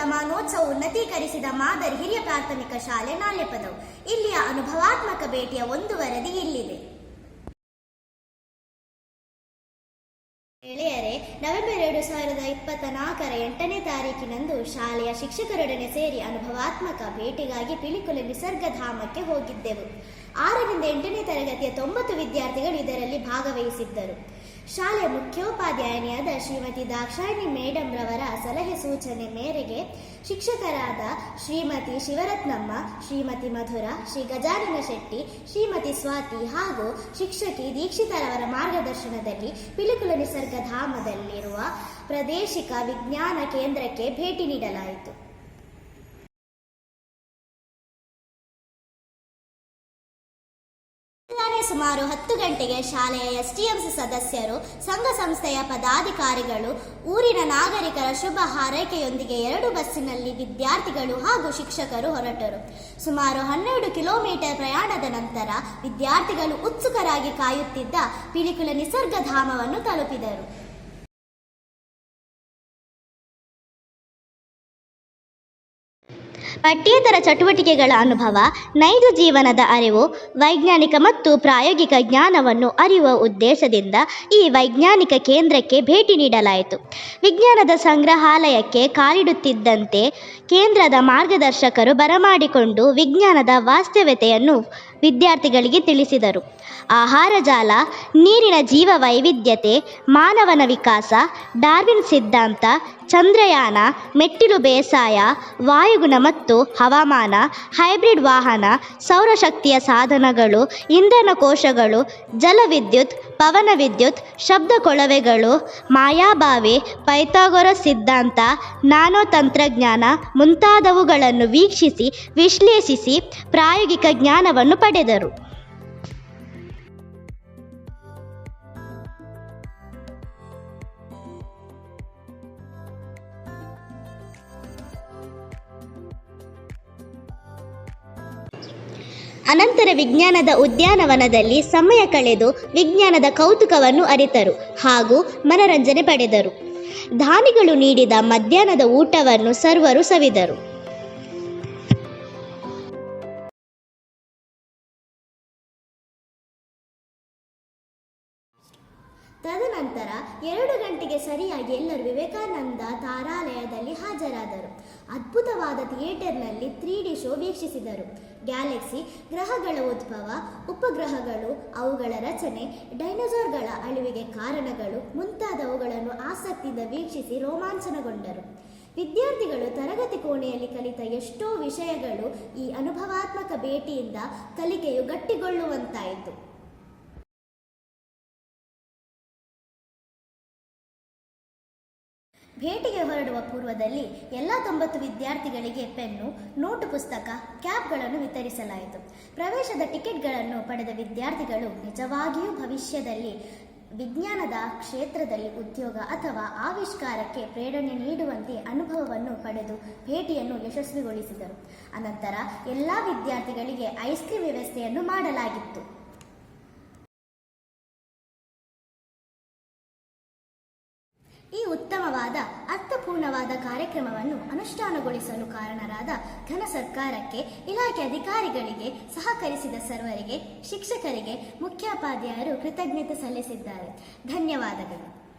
ಶತಮಾನೋತ್ಸವ ಉನ್ನತೀಕರಿಸಿದ ಮಾದರಿ ಹಿರಿಯ ಪ್ರಾಥಮಿಕ ಶಾಲೆ ನಾಲೆಪದವು ಇಲ್ಲಿಯ ಅನುಭವಾತ್ಮಕ ಭೇಟಿಯ ಒಂದು ವರದಿ ಇಲ್ಲಿದೆ. ಗೆಳೆಯರೇ, ನವೆಂಬರ್ ಎರಡು ಸಾವಿರದ ಇಪ್ಪತ್ತ ನಾಲ್ಕರ ಎಂಟನೇ ತಾರೀಕಿನಂದು ಶಾಲೆಯ ಶಿಕ್ಷಕರೊಡನೆ ಸೇರಿ ಅನುಭವಾತ್ಮಕ ಭೇಟಿಗಾಗಿ ಪಿಲಿಕುಲೆ ನಿಸರ್ಗಧಾಮಕ್ಕೆ ಹೋಗಿದ್ದೆವು. ಆರರಿಂದ ಎಂಟನೇ ತರಗತಿಯ ತೊಂಬತ್ತು ವಿದ್ಯಾರ್ಥಿಗಳು ಇದರಲ್ಲಿ ಭಾಗವಹಿಸಿದ್ದರು. ಶಾಲೆಯ ಮುಖ್ಯೋಪಾಧ್ಯಾಯಿನಿಯಾದ ಶ್ರೀಮತಿ ದಾಕ್ಷಾಯಿಣಿ ಮೇಡಮ್ ರವರ ಸಲಹೆ ಸೂಚನೆ ಮೇರೆಗೆ ಶಿಕ್ಷಕರಾದ ಶ್ರೀಮತಿ ಶಿವರತ್ನಮ್ಮ, ಶ್ರೀಮತಿ ಮಧುರ, ಶ್ರೀ ಗಜಾನನ ಶೆಟ್ಟಿ, ಶ್ರೀಮತಿ ಸ್ವಾತಿ ಹಾಗೂ ಶಿಕ್ಷಕಿ ದೀಕ್ಷಿತರವರ ಮಾರ್ಗದರ್ಶನದಲ್ಲಿ ಪಿಲಿಕುಲ ನಿಸರ್ಗಧಾಮದಲ್ಲಿರುವ ಪ್ರಾದೇಶಿಕ ವಿಜ್ಞಾನ ಕೇಂದ್ರಕ್ಕೆ ಭೇಟಿ ನೀಡಲಾಯಿತು. ಸುಮಾರು ಹತ್ತು ಗಂಟೆಗೆ ಶಾಲೆಯ ಎಸ್ಟಿಎಂಸಿ ಸದಸ್ಯರು, ಸಂಘ ಸಂಸ್ಥೆಯ ಪದಾಧಿಕಾರಿಗಳು, ಊರಿನ ನಾಗರಿಕರ ಶುಭ ಹಾರೈಕೆಯೊಂದಿಗೆ ಎರಡು ಬಸ್ಸಿನಲ್ಲಿ ವಿದ್ಯಾರ್ಥಿಗಳು ಹಾಗೂ ಶಿಕ್ಷಕರು ಹೊರಟರು. ಸುಮಾರು ಹನ್ನೆರಡು ಕಿಲೋಮೀಟರ್ ಪ್ರಯಾಣದ ನಂತರ ವಿದ್ಯಾರ್ಥಿಗಳು ಉತ್ಸುಕರಾಗಿ ಕಾಯುತ್ತಿದ್ದ ಪಿಲಿಕುಲ ನಿಸರ್ಗಧಾಮವನ್ನು ತಲುಪಿದರು. ಪಠ್ಯೇತರ ಚಟುವಟಿಕೆಗಳ ಅನುಭವ, ನೈಜ ಜೀವನದ ಅರಿವು, ವೈಜ್ಞಾನಿಕ ಮತ್ತು ಪ್ರಾಯೋಗಿಕ ಜ್ಞಾನವನ್ನು ಅರಿಯುವ ಉದ್ದೇಶದಿಂದ ಈ ವೈಜ್ಞಾನಿಕ ಕೇಂದ್ರಕ್ಕೆ ಭೇಟಿ ನೀಡಲಾಯಿತು. ವಿಜ್ಞಾನದ ಸಂಗ್ರಹಾಲಯಕ್ಕೆ ಕಾಲಿಡುತ್ತಿದ್ದಂತೆ ಕೇಂದ್ರದ ಮಾರ್ಗದರ್ಶಕರು ಬರಮಾಡಿಕೊಂಡು ವಿಜ್ಞಾನದ ವಾಸ್ತವ್ಯತೆಯನ್ನು ವಿದ್ಯಾರ್ಥಿಗಳಿಗೆ ತಿಳಿಸಿದರು. ಆಹಾರ ಜಾಲ, ನೀರಿನ ಜೀವ ವೈವಿಧ್ಯತೆ ಮಾನವನ ವಿಕಾಸ, ಡಾರ್ವಿನ್ ಸಿದ್ಧಾಂತ, ಚಂದ್ರಯಾನ, ಮೆಟ್ಟಿಲು ಬೇಸಾಯ, ವಾಯುಗುಣ ಮತ್ತು ಹವಾಮಾನ, ಹೈಬ್ರಿಡ್ ವಾಹನ, ಸೌರಶಕ್ತಿಯ ಸಾಧನಗಳು, ಇಂಧನ ಕೋಶಗಳು, ಜಲವಿದ್ಯುತ್ ಪವನ ವಿದ್ಯುತ್ ಶಬ್ದ ಕೊಳವೆಗಳು, ಮಾಯಾಬಾವಿ, ಪೈಥಾಗೊರಸ್ ಸಿದ್ಧಾಂತ ನಾನೋ ತಂತ್ರಜ್ಞಾನ ಮುಂತಾದವುಗಳನ್ನು ವೀಕ್ಷಿಸಿ, ವಿಶ್ಲೇಷಿಸಿ, ಪ್ರಾಯೋಗಿಕ ಜ್ಞಾನವನ್ನು ಪಡೆದರು. ಅನಂತರ ವಿಜ್ಞಾನದ ಉದ್ಯಾನವನದಲ್ಲಿ ಸಮಯ ಕಳೆದು ವಿಜ್ಞಾನದ ಕೌತುಕವನ್ನು ಅರಿತರು ಹಾಗೂ ಮನರಂಜನೆ ಪಡೆದರು. ದಾನಿಗಳು ನೀಡಿದ ಮಧ್ಯಾಹ್ನದ ಊಟವನ್ನು ಸರ್ವರು ಸವಿದರು. ತದನಂತರ ಎರಡು ಗಂಟೆಗೆ ಸರಿಯಾಗಿ ಎಲ್ಲರೂ ವಿವೇಕಾನಂದ ತಾರಾಲಯದಲ್ಲಿ ಹಾಜರಾದರು. ಅದ್ಭುತವಾದ ಥಿಯೇಟರ್ನಲ್ಲಿ ತ್ರೀ ಡಿ ಶೋ ವೀಕ್ಷಿಸಿದರು. ಗ್ಯಾಲಕ್ಸಿ, ಗ್ರಹಗಳ ಉದ್ಭವ, ಉಪಗ್ರಹಗಳು, ಅವುಗಳ ರಚನೆ, ಡೈನೋಸಾರ್ಗಳ ಅಳಿವಿಗೆ ಕಾರಣಗಳು ಮುಂತಾದವುಗಳನ್ನು ಆಸಕ್ತಿಯಿಂದ ವೀಕ್ಷಿಸಿ ರೋಮಾಂಚನಗೊಂಡರು. ವಿದ್ಯಾರ್ಥಿಗಳು ತರಗತಿ ಕೋಣೆಯಲ್ಲಿ ಕಲಿತ ಎಷ್ಟೋ ವಿಷಯಗಳು ಈ ಅನುಭವಾತ್ಮಕ ಭೇಟಿಯಿಂದ ಕಲಿಕೆಯು ಗಟ್ಟಿಗೊಳ್ಳುವಂತಾಯಿತು. ಭೇಟಿಗೆ ಹೊರಡುವ ಪೂರ್ವದಲ್ಲಿ ಎಲ್ಲ ತೊಂಬತ್ತು ವಿದ್ಯಾರ್ಥಿಗಳಿಗೆ ಪೆನ್ನು, ನೋಟು ಪುಸ್ತಕ ಕ್ಯಾಬ್ಗಳನ್ನು ವಿತರಿಸಲಾಯಿತು. ಪ್ರವೇಶದ ಟಿಕೆಟ್ಗಳನ್ನು ಪಡೆದ ವಿದ್ಯಾರ್ಥಿಗಳು ನಿಜವಾಗಿಯೂ ಭವಿಷ್ಯದಲ್ಲಿ ವಿಜ್ಞಾನದ ಕ್ಷೇತ್ರದಲ್ಲಿ ಉದ್ಯೋಗ ಅಥವಾ ಆವಿಷ್ಕಾರಕ್ಕೆ ಪ್ರೇರಣೆ ನೀಡುವಂತೆ ಅನುಭವವನ್ನು ಪಡೆದು ಭೇಟಿಯನ್ನು ಯಶಸ್ವಿಗೊಳಿಸಿದರು. ಅನಂತರ ಎಲ್ಲ ವಿದ್ಯಾರ್ಥಿಗಳಿಗೆ ಐಸ್ ಕ್ರೀಮ್ ವ್ಯವಸ್ಥೆಯನ್ನು ಮಾಡಲಾಗಿತ್ತು. ಈ ಉತ್ತಮವಾದ, ಅರ್ಥಪೂರ್ಣವಾದ ಕಾರ್ಯಕ್ರಮವನ್ನು ಅನುಷ್ಠಾನಗೊಳಿಸಲು ಕಾರಣರಾದ ಘನ ಸರ್ಕಾರಕ್ಕೆ, ಇಲಾಖೆ ಅಧಿಕಾರಿಗಳಿಗೆ, ಸಹಕರಿಸಿದ ಸರ್ವರಿಗೆ, ಶಿಕ್ಷಕರಿಗೆ ಮುಖ್ಯೋಪಾಧ್ಯಾಯರು ಕೃತಜ್ಞತೆ ಸಲ್ಲಿಸಿದ್ದಾರೆ. ಧನ್ಯವಾದಗಳು.